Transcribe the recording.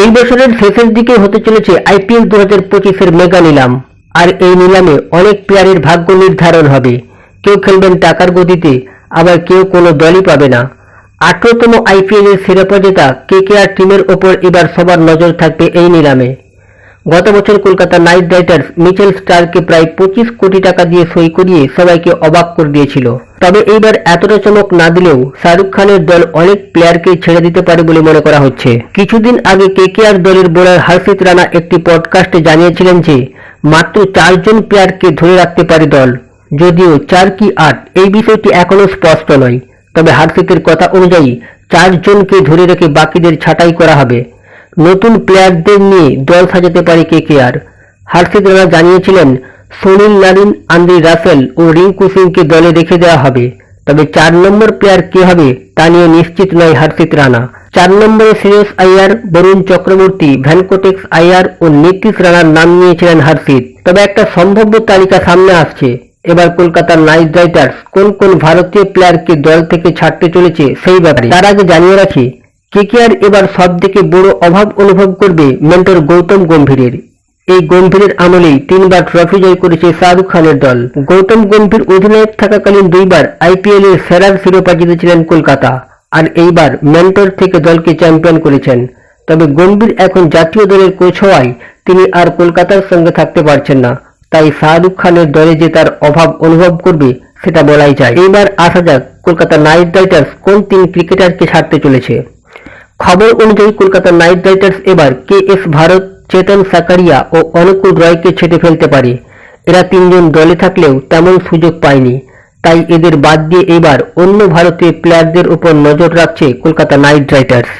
এই বছরের শেষের দিকে হতে চলেছে আইপিএল দু হাজার পঁচিশের মেগা নিলাম। আর এই নিলামে অনেক প্লেয়ারের ভাগ্য নির্ধারণ হবে। কেউ খেলবেন টাকার গতিতে, আবার কেউ কোনো দলই পাবে না। আঠারোতম আইপিএল এর শিরোপা জেতা আর টিমের ওপর এবার সবার নজর থাকবে এই নিলামে। গত বছর কলকাতা নাইট রাইডার্স মিচেল স্টারকে প্রায় পঁচিশ কোটি টাকা দিয়ে সই করিয়ে সবাইকে অবাক করে দিয়েছিল। তবে এইবার এতটা চমক না দিলেও শাহরুখ খানের দল অনেক প্লেয়ারকে ছেড়ে দিতে পারে বলে মনে করা হচ্ছে। কিছুদিন আগে কেকেআর দলের বোলার হর্ষিত রানা একটি পডকাস্টে জানিয়েছিলেন যে, মাত্র চারজন প্লেয়ারকে ধরে রাখতে পারে দল। যদিও চার কি আট, এই বিষয়টি এখনও স্পষ্ট নয়। তবে হার্ষিতের কথা অনুযায়ী, চারজনকে ধরে রেখে বাকিদের ছাঁটাই করা হবে। নতুন প্লেয়ারদের নিয়ে দল সাজাতে পারে কেকেআর হার্ষিত রানা জানিয়েছিলেন, সুনীল নারিন, আন্দ্রি রাসেল ও রিঙ্কু সিংকে দলে রেখে দেওয়া হবে। তবে চার নম্বর প্লেয়ার কে হবে তা নিয়ে নিশ্চিত নয় হার্ষিত রানা। চার নম্বরে শ্রেয়স আইয়ার, বরুণ চক্রবর্তী, ভ্যানকোটেক্স আইয়ার ও নীতিশ রানার নাম নিয়েছিলেন হর্ষিত। তবে একটা সম্ভাব্য তালিকা সামনে আসছে। এবার কলকাতার নাইট রাইডার্স কোন কোন ভারতীয় প্লেয়ারকে দল থেকে ছাড়তে চলেছে সেই ব্যাপারে। তার আগে জানিয়ে রাখি কেকেআর এবার সব থেকে বড় অভাব অনুভব করবে মেন্টর গৌতম গম্ভীরের। এই গম্ভীরের আমলেই তিনবার ট্রফি জয় করেছে শাহরুখ খানের দল। গৌতম গম্ভীর অধিনায়ক থাকাকালীন দুইবার আইপিএল এর সেরার শিরোপা জিতেছিলেন কলকাতা, আর এইবার মেন্টর থেকে দলকে চ্যাম্পিয়ন করেছেন। তবে গম্ভীর এখন জাতীয় দলের কোচ হওয়ায় তিনি আর কলকাতার সঙ্গে থাকতে পারছেন না। তাই শাহরুখ খানের দলে যে তার অভাব অনুভব করবে, সেটা বলাই যায়। এইবার আসা যাক কলকাতা নাইট রাইডার্স কোন তিন ক্রিকেটারকে ছাড়তে চলেছে। খবর অনুযায়ী কলকাতা নাইট রাইডার্স এবার কে এস ভারত, চেতন সাকারিয়া ও অনুকূল রয়কে ছেটে ফেলতে পারে। এরা তিনজন দলে থাকলেও তেমন সুযোগ পায়নি। তাই এদের বাদ দিয়ে এবার অন্য ভারতীয় প্লেয়ারদের উপর নজর রাখছে কলকাতা নাইট রাইডার্স।